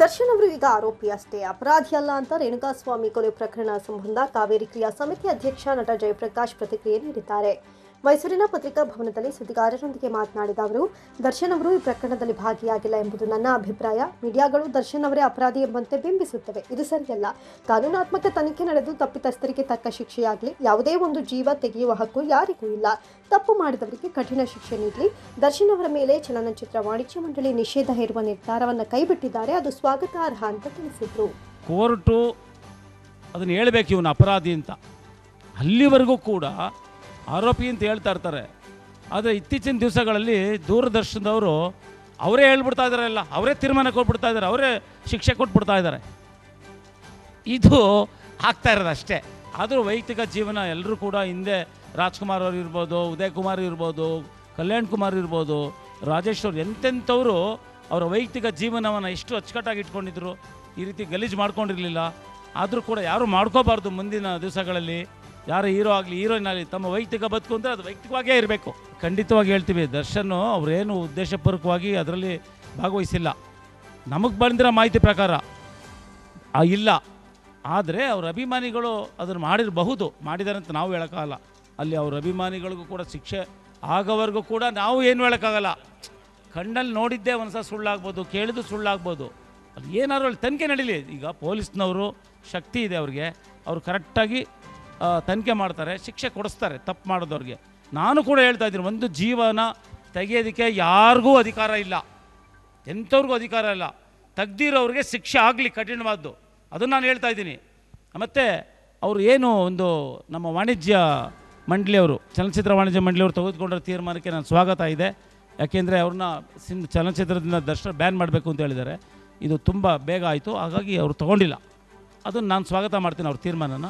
ದರ್ಶನ್ ಅವರು ಈಗ ಆರೋಪಿ ಅಷ್ಟೇ. ಅಪರಾಧಿ ಅಲ್ಲ ಅಂತ ರೇಣುಕಾಸ್ವಾಮಿ ಕೊಲೆ ಪ್ರಕರಣ ಸಂಬಂಧ ಕಾವೇರಿ ಕ್ರಿಯಾ ಸಮಿತಿ ಅಧ್ಯಕ್ಷ ನಟ ಜಯಪ್ರಕಾಶ್ ಪ್ರತಿಕ್ರಿಯೆ ನೀಡಿದ್ದಾರೆ. ಮೈಸೂರಿನ ಪತ್ರಿಕಾ ಭವನದಲ್ಲಿ ಸುದ್ದಿಗಾರರೊಂದಿಗೆ ಮಾತನಾಡಿದ ಅವರು, ದರ್ಶನ್ ಅವರು ಈ ಪ್ರಕರಣದಲ್ಲಿ ಭಾಗಿಯಾಗಿಲ್ಲ ಎಂಬುದು ನನ್ನ ಅಭಿಪ್ರಾಯ. ಮೀಡಿಯಾಗಳು ದರ್ಶನ್ ಅವರೇ ಅಪರಾಧಿ ಎಂಬಂತೆ ಬಿಂಬಿಸುತ್ತವೆ. ಇದು ಸರಿಯಲ್ಲ. ಕಾನೂನಾತ್ಮಕ ತನಿಖೆ ನಡೆದು ತಪ್ಪಿತಸ್ಥರಿಗೆ ತಕ್ಕ ಶಿಕ್ಷೆಯಾಗಲಿ, ಯಾವುದೇ ಒಂದು ಜೀವ ತೆಗೆಯುವ ಹಕ್ಕು ಯಾರಿಗೂ ಇಲ್ಲ. ತಪ್ಪು ಮಾಡಿದವರಿಗೆ ಕಠಿಣ ಶಿಕ್ಷೆ ನೀಡಲಿ. ದರ್ಶನ್ ಅವರ ಮೇಲೆ ಚಲನಚಿತ್ರ ವಾಣಿಜ್ಯ ಮಂಡಳಿ ನಿಷೇಧ ಹೇರುವ ನಿರ್ಧಾರವನ್ನು ಕೈಬಿಟ್ಟಿದ್ದಾರೆ. ಅದು ಸ್ವಾಗತಾರ್ಹ ಅಂತ ತಿಳಿಸಿದರು. ಕೋರ್ಟು ಅದನ್ನು ಹೇಳಬೇಕು ಇವನು ಅಪರಾಧಿ ಅಂತ. ಅಲ್ಲಿವರೆಗೂ ಕೂಡ ಆರೋಪಿ ಅಂತ ಹೇಳ್ತಾ ಇರ್ತಾರೆ. ಆದರೆ ಇತ್ತೀಚಿನ ದಿವಸಗಳಲ್ಲಿ ದೂರದರ್ಶನದವರು ಅವರೇ ಹೇಳ್ಬಿಡ್ತಾ ಇದ್ದಾರೆ ಅವರೇ ತೀರ್ಮಾನ ಕೊಟ್ಬಿಡ್ತಾ ಇದ್ದಾರೆ ಅವರೇ ಶಿಕ್ಷೆ ಕೊಟ್ಬಿಡ್ತಾ ಇದ್ದಾರೆ ಇದು ಆಗ್ತಾ ಇರೋದು ಅಷ್ಟೇ. ಆದರೂ ವೈಯಕ್ತಿಕ ಜೀವನ ಎಲ್ಲರೂ ಕೂಡ ಹಿಂದೆ ರಾಜ್ಕುಮಾರ್ ಅವರು ಇರ್ಬೋದು ಉದಯ್ ಕುಮಾರ್ ಇರ್ಬೋದು, ಕಲ್ಯಾಣ್ ಕುಮಾರ್ ಇರ್ಬೋದು, ರಾಜೇಶ್ ಅವ್ರು ಎಂತೆಂಥವರು ಅವರ ವೈಯಕ್ತಿಕ ಜೀವನವನ್ನು ಎಷ್ಟು ಅಚ್ಚುಕಟ್ಟಾಗಿ ಇಟ್ಕೊಂಡಿದ್ರು, ಈ ರೀತಿ ಗಲೀಜು ಮಾಡ್ಕೊಂಡಿರಲಿಲ್ಲ. ಆದರೂ ಕೂಡ ಯಾರೂ ಮಾಡ್ಕೋಬಾರ್ದು ಮುಂದಿನ ದಿವಸಗಳಲ್ಲಿ. ಯಾರು ಹೀರೋ ಆಗಲಿ, ಹೀರೋಯಿನ್ ಆಗಲಿ, ತಮ್ಮ ವೈಯಕ್ತಿಕ ಬದುಕು ಅಂದರೆ ಅದು ವೈಯಕ್ತಿಕವಾಗೇ ಇರಬೇಕು. ಖಂಡಿತವಾಗಿ ಹೇಳ್ತೀವಿ, ದರ್ಶನ್ ಅವರೇನು ಉದ್ದೇಶಪೂರ್ವಕವಾಗಿ ಅದರಲ್ಲಿ ಭಾಗವಹಿಸಿಲ್ಲ. ನಮಗೆ ಬಂದಿರೋ ಮಾಹಿತಿ ಪ್ರಕಾರ ಇಲ್ಲ. ಆದರೆ ಅವ್ರ ಅಭಿಮಾನಿಗಳು ಅದನ್ನು ಮಾಡಿರಬಹುದು, ಮಾಡಿದ್ದಾರೆ ಅಂತ ನಾವು ಹೇಳೋಕ್ಕಾಗಲ್ಲ. ಅಲ್ಲಿ ಅವ್ರ ಅಭಿಮಾನಿಗಳಿಗೂ ಕೂಡ ಶಿಕ್ಷೆ ಆಗೋವರೆಗೂ ಕೂಡ ನಾವು ಏನು ಹೇಳೋಕ್ಕಾಗಲ್ಲ. ಕಣ್ಣಲ್ಲಿ ನೋಡಿದ್ದೇ ಒಂದ್ಸಲ ಸುಳ್ಳಾಗ್ಬೋದು, ಕೇಳಿದ್ದು ಸುಳ್ಳಾಗ್ಬೋದು. ಅದು ಏನಾದ್ರು ಅಲ್ಲಿ ತನಿಖೆ ನಡೀಲಿ. ಈಗ ಪೊಲೀಸ್ನವರು ಶಕ್ತಿ ಇದೆ ಅವ್ರಿಗೆ. ಅವರು ಕರೆಕ್ಟಾಗಿ ತನಿಖೆ ಮಾಡ್ತಾರೆ, ಶಿಕ್ಷೆ ಕೊಡಿಸ್ತಾರೆ ತಪ್ಪು ಮಾಡೋದವ್ರಿಗೆ. ನಾನು ಕೂಡ ಹೇಳ್ತಾ ಇದ್ದೀನಿ, ಒಂದು ಜೀವನ ತೆಗೆಯೋದಕ್ಕೆ ಯಾರಿಗೂ ಅಧಿಕಾರ ಇಲ್ಲ. ಎಂಥವ್ರಿಗೂ ಅಧಿಕಾರ ಇಲ್ಲ. ತೆಗ್ದಿರೋರಿಗೆ ಶಿಕ್ಷೆ ಆಗಲಿ ಕಠಿಣವಾದ್ದು. ಅದನ್ನು ನಾನು ಹೇಳ್ತಾ ಇದ್ದೀನಿ. ಮತ್ತು ಅವರು ಏನು ಒಂದು ನಮ್ಮ ವಾಣಿಜ್ಯ ಮಂಡಳಿಯವರು, ಚಲನಚಿತ್ರ ವಾಣಿಜ್ಯ ಮಂಡಳಿಯವರು ತೆಗೆದುಕೊಂಡಿರೋ ತೀರ್ಮಾನಕ್ಕೆ ನಾನು ಸ್ವಾಗತ ಇದೆ. ಯಾಕೆಂದರೆ ಅವ್ರನ್ನ ಸಿನ್, ಚಲನಚಿತ್ರದಿಂದ ದರ್ಶನ ಬ್ಯಾನ್ ಮಾಡಬೇಕು ಅಂತ ಹೇಳಿದ್ದಾರೆ. ಇದು ತುಂಬ ಬೇಗ ಆಯಿತು. ಹಾಗಾಗಿ ಅವರು ತೊಗೊಂಡಿಲ್ಲ. ಅದನ್ನು ನಾನು ಸ್ವಾಗತ ಮಾಡ್ತೀನಿ ಅವ್ರ ತೀರ್ಮಾನನ.